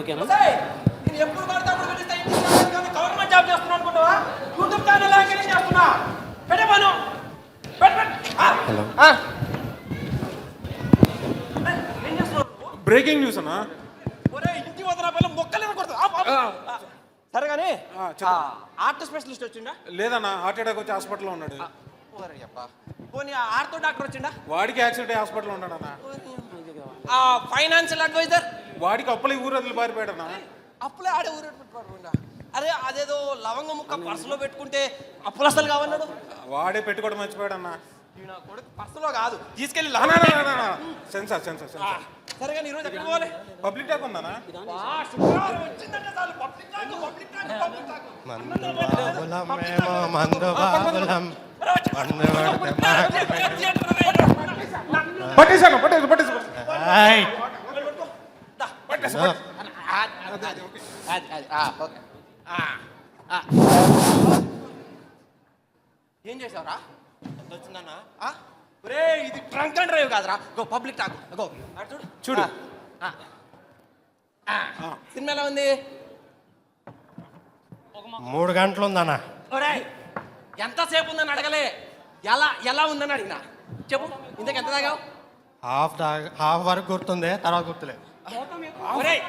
ఓకేనా? నేను ఎప్పుడు పడితే అప్పుడు గవర్నమెంట్ జాబ్ చేస్తున్నా. అనుకుంటావా యూట్యూబ్ ఛానల్ యాంకరింగ్ చేస్తున్నా హలో? బ్రేకింగ్ న్యూస్ అన్నా? ఒరేయ్, ఇంటికి వదిలిన పిల్ల మొక్కలు సరే కానీ. ఆర్ట్ స్పెషలిస్ట్ వచ్చిండా? లేదన్నా హార్ట్ అటాక్ వచ్చి హాస్పిటల్లో ఉన్నాడు. పోనీ ఆర్తో డాక్టర్ వచ్చిండా? వాడికి యాక్సిడెంట్ హాస్పిటల్లో ఉన్నాడన్నా. ఆ ఫైనాన్షియల్ అడ్వైజర్. వాడికి అప్పులు ఊరు వదిలి పారిపోయాడన్నా అప్పులే ఆడే ఊరు పెట్టుకోకుండా అరే అదేదో లవంగ ముక్క పర్సులో పెట్టుకుంటే అప్పులు అసలు కావన్నాడు. వాడే పెట్టుకోవడం మర్చిపోయాడన్నా? నా కొడుకు పర్సులో కాదు. తీసుకెళ్ళి. Censor censor censor. సరే కానీ ఈరోజు ఎక్కడ పోవాలి? పబ్లిక్ పడితే మా- పట్టేశాను పట్టేసి పట్టేసి ఏయ్! దా. పట్టేసి హలో. అది, అది, ఆ, ఓకే. ఆ, ఆ. ఏం చేసావురా? ఎంత వచ్చిందన్నా ఆ? ఒరే ఇది ట్రంక్ అండ్ డ్రైవ్ కాదురా. గో పబ్లిక్ టాక్ గో చూడు. చూడు. ఆ, ఆ. ఆ. సినిమా ఎలా ఉంది? మూడు గంటలు ఉందన్న ఒరే ఎంతసేపు ఉందని అడగలే. ఎలా ఎలా ఉందని అడిగినా. చెప్పు ఇంతకు ఎంత తాగావు? హాఫ్ హాఫ్ వరకు గుర్తుంది తర్వాత గుర్తులేదు. ఒరేయ్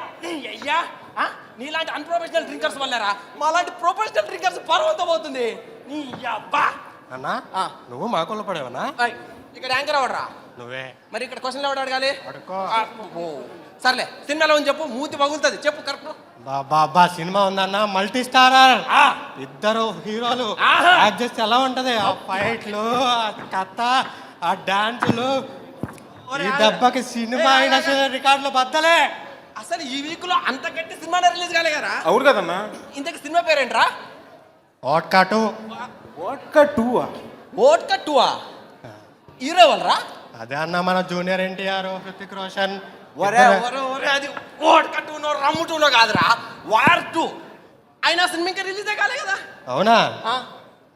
అయ్యా. ఆ? నీలాంటి అన్ప్రొఫెషనల్ డ్రింకర్స్ వల్లేరా? మాలాంటి ప్రొఫెషనల్ డ్రింకర్స్ పర్వంతో పోతుంది నీ అబ్బా. అన్నా ఆ. నువ్వు మాకుల్లో పడేవనా ఏయ్, ఇక్కడ యాంకర్ ఎవడరా? నువ్వే. మరి ఇక్కడ క్వశ్చన్ ఎవడు అడగాలి? ఆ, ఓ. సర్లే సినిమాలో ఉంది చెప్పు మూతి పగులుతుంది. చెప్పు కరెక్ట్. బాబా సినిమా ఉందన్న మల్టీ స్టారర్ ఆ. ఇద్దరు హీరోలు. ఆహా. యాక్ట్ చేస్తే ఎలా ఉంటది? ఆ ఫైట్లు ఆ కథ ఆ డాన్సులు. ఈ దెబ్బకి సినిమా అయినా సరే రికార్డులు బద్దలే. అసలు ఈ వీక్లో అంత గట్టి సినిమా రిలీజ్ కాలే కదా? అవును కదన్నా. ఇంతకి సినిమా పేరేంట్రా? ఓట్కాటు. వాట్కా టూ ఓట్ కట్టువా హీరో వాళ్ళరా అదే అన్న మన జూనియర్ ఎన్టీఆర్ హృతిక్ రోషన్. ఒరే ఒరే ఒరే అది ఓట్ కట్టునో రమ్ము టూనో కాదురా. War two. అయినా సినిమా ఇంకా రిలీజే కాలే కదా? అవునా? ఆ,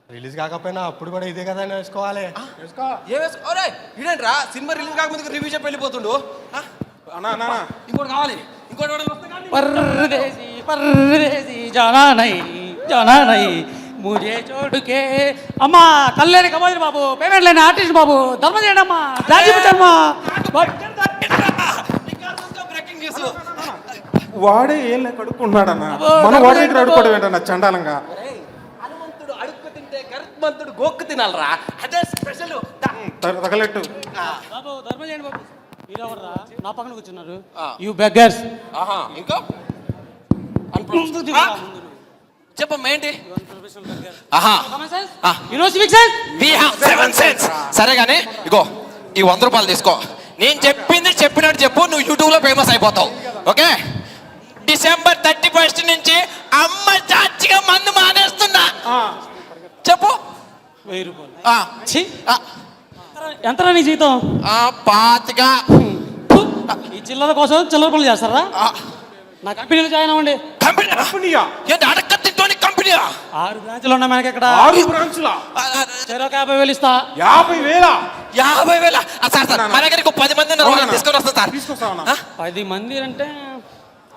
రిలీజ్ కాకపోయినా అప్పుడు కూడా ఇదే కదా వేసుకోవాలి వేసుకో ఏ వేసుకో ఒరే ఇదేంట్రా సినిమా రిలీజ్ కాకముందుకు రివ్యూ చెప్పి వెళ్ళిపోతుండు. కావాలి. ముజే అమ్మా కల్లేని బాబు పేమెంట్ లేని ఆర్టిస్ట్ బాబు ధర్మ చేయండి వాడే ఏం కడుక్కున్నాడు చండాలంగా? హనుమంతుడు అడుక్కు తింటే గరుత్మంతుడు గోక్కు తినాలరా? అదే స్పెషల్. తగలెట్టు. బాబు ధర్మ చేయండి బాబు. నా పక్కన కూర్చున్నారు. యూ బెగ్గర్స్ ఆహా ఇంకా? చెప్పమ్మా ఏంటి? ఆహా. ఈరోజు civic sense we have seven sense సరే కానీ ఇగో ఈ వంద రూపాయలు తీసుకో. నేను చెప్పింది చెప్పినట్టు చెప్పు నువ్వు యూట్యూబ్లో ఫేమస్ అయిపోతావు. ఓకే? డిసెంబర్ థర్టీ ఫస్ట్ నుంచి అమ్మ చాచిగా మందు మానేస్తున్నా. చెప్పు. వెయ్యి రూపాయలు. ఎంతరా నీ జీతం పాతిక. ఫు! ఈ చిల్లర కోసం చిల్లర పనులు చేస్తారా? ఆ, నా కంపెనీలో జాయిన్ అవ్వండి. కంపెనీయా? కంపెనీయా? ఆరు బ్రాంచ్లు ఉన్నాయి మనకి ఇక్కడ. ఆరు బ్రాంచ్లా? యాభై వేలు ఇస్తా. యాభై వేల? యాభై వేల? ఆ, సార్ సార్ మన పది మంది తీసుకొని వస్తా సార్. ఆ? పది మంది అంటే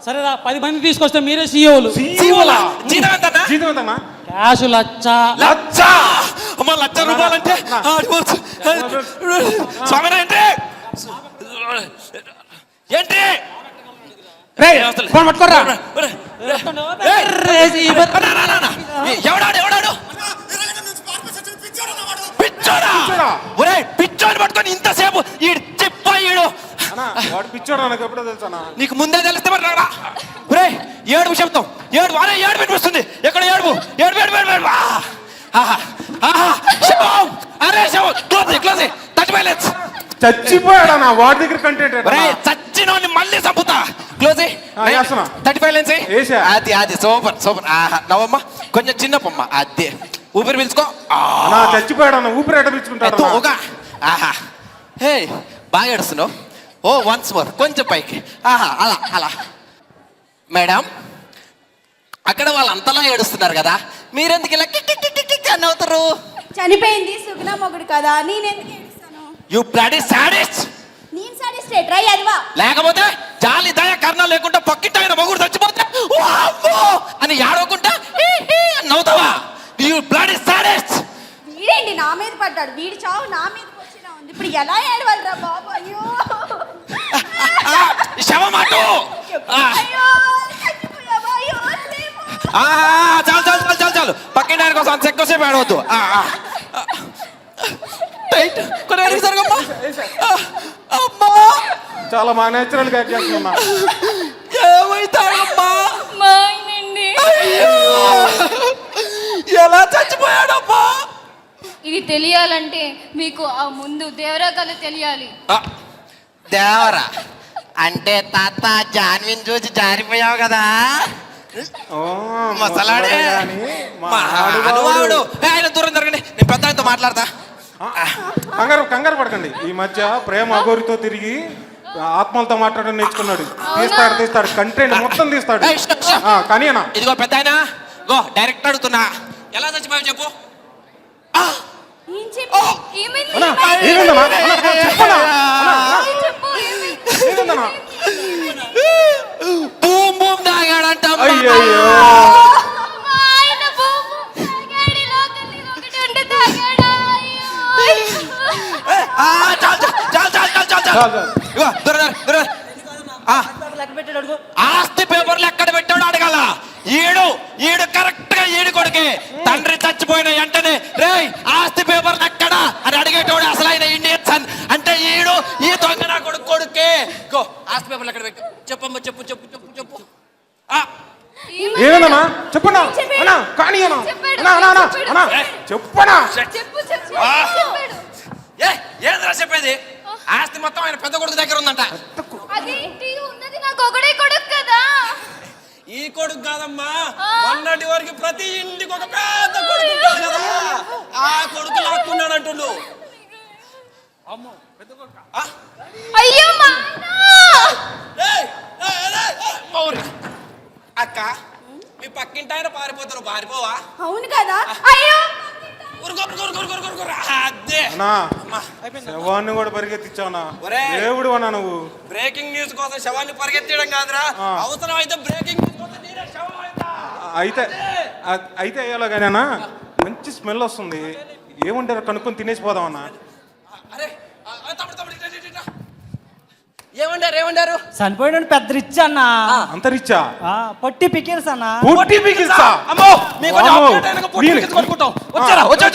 సరేరా పది మంది తీసుకొస్తే మీరే సీఈఓలు? జీతం? జీతం ఎంతన్నా? క్యాష్ లచ్చ. లచ్చ? అమ్మ లచ్చ రూపాయలంటే ఆడిపోవచ్చు స్వామినా ఏంటి? ఏంటి? ఫోన్ పట్టుకోరా. ఎవడాడు ఎవడాడు? పిచ్చోడా? పిచ్చోడా? ఒరే పిచ్చోని పట్టుకొని ఇంతసేపు ఈ చిప్ప ఈడు. అన్నా వాడు పిచ్చోడు? నాకు ఎప్పుడో తెలుసా నీకు ముందే తెలిస్తే మరి రారా ఒరే ఏడుపు చెప్తాం ఏడు అరే ఏడు వినిపిస్తుంది. ఎక్కడ ఏడుపు? ఏడు ఏడు ఏడు ఆహా. శవం! అరే శవం క్లోజ్ క్లోజ్ థర్టీ బ్యాలెన్స్ చచ్చిపోయాడన్నా వాడి దగ్గర కంటెంట్ చచ్చినోని మళ్ళీ చంపుతా. క్లోజ్ వేసా. అది అది సూపర్ సూపర్. ఆహా నవ్వమ్మ కొంచెం చిన్న పొమ్మ అదే. ఊపిరి పీల్చుకో. అన్నా చచ్చిపోయాడన్నా ఊపిరి ఎట పిచ్చుకుంటాడు ఎత్తు, ఒక ఆహా. హే బాగా ఏడుస్తున్నావు. ఓ వన్స్ మోర్ కొంచెం పైకి. ఆహా అలా అలా. మేడం అక్కడ వాళ్ళు అంతలా ఏడుస్తున్నారు కదా. మీరెందుకు ఇలా అని అవుతారు చనిపోయింది సుగుణ మొగుడు కదా నేను ఎందుకు ఏడుస్తాను? యు బ్లడ్ ఇస్ సాడిస్ట్ నేను సాడిస్ట్ ట్రై అదివా. లేకపోతే జాలి దయ కర్ణ లేకుండా పక్కింటి ఆయన మొగుడు చచ్చిపోతే వామ్మో అని ఏడవకుండా నవ్వుతావా యు బ్లడ్ ఇస్ సాడిస్ట్ వీడేంటి నా మీద పడ్డాడు? వీడి చావు నా మీద వచ్చినా ఉంది. ఇప్పుడు ఎలా ఏడవాలిరా బాబు? అయ్యో! శవమాటో! అయ్యో ఆ, చాలు చాలు ఆయన కోసం అంత ఎక్కువసేపు ఆడవద్దు. టైట్ కొన్ని అమ్మా. చాలా మా నేచురల్గా చేస్తున్నా ఏమైతాడమ్మా ఎలా చచ్చిపోయాడమ్మా? ఇది తెలియాలంటే మీకు ఆ ముందు దేవరా కథ తెలియాలి. దేవరా. అంటే తాత జాన్విన్ చూసి జారిపోయావు కదా? మసలాడే. మా ఆయన దూరం జరగండి. నేను పెద్ద ఆయనతో మాట్లాడతా కంగారు కంగారు పడకండి. ఈ మధ్య ప్రేమ అగోరితో తిరిగి ఆత్మలతో మాట్లాడడం నేర్చుకున్నాడు. తీస్తాడు తీస్తాడు. కంటెంట్ మొత్తం తీస్తాడు. కానీ అన్న. ఇదిగో పెద్ద ఆయన గో డైరెక్ట్ అడుగుతున్నా. ఎలా చచ్చిపోయావు చెప్పు. ఆ, భూమి తాగాడంట ఆస్తి పేపర్లు ఎక్కడ పెట్టాడు అడగల. ఈడు ఈడు కరెక్ట్గా ఈడు కొడుకే. తండ్రి చచ్చిపోయిన కానీ చెప్పనా? ఏంద్రా చెప్పేది? ఆస్తి మొత్తం ఆయన పెద్ద కొడుకు దగ్గర ఉందంట. ఈ కొడుకు కాదమ్మా. మొన్నటి వరకు ప్రతి ఇంటికి ఒక పెద్ద కొడుకు ఉంటాడు ఆ కొడుకు లాక్కున్నాడు అంటుండు. అమ్మో పెద్ద కొడుకు? అయ్యో అక్క మీ పక్కింటి ఆయన పారిపోతారు పారిపోవా? అవును కదా. అయ్యో! శవాన్ని కూడా. దేవుడు అన్నా నువ్వు. బ్రేకింగ్ న్యూస్ కోసం శవాన్ని పరిగెత్తడం కాదురా. అవసరం అయితే బ్రేకింగ్ న్యూస్ కోసం. అయితే. అయితే అయ్యేలా కానీ అన్నా మంచి స్మెల్ వస్తుంది. ఏముంటారో కనుక్కొని తినేసిపోదాం అన్నా. అరే ఏమంటారు ఏమంటారు చనిపోయిన పెద్ద రిచ్ అన్న. అంత రిచ్చా? పట్టి పికిల్స్ అన్న. పట్టి పికిల్స్? అమ్మో! మీకు వచ్చారా? వచ్చా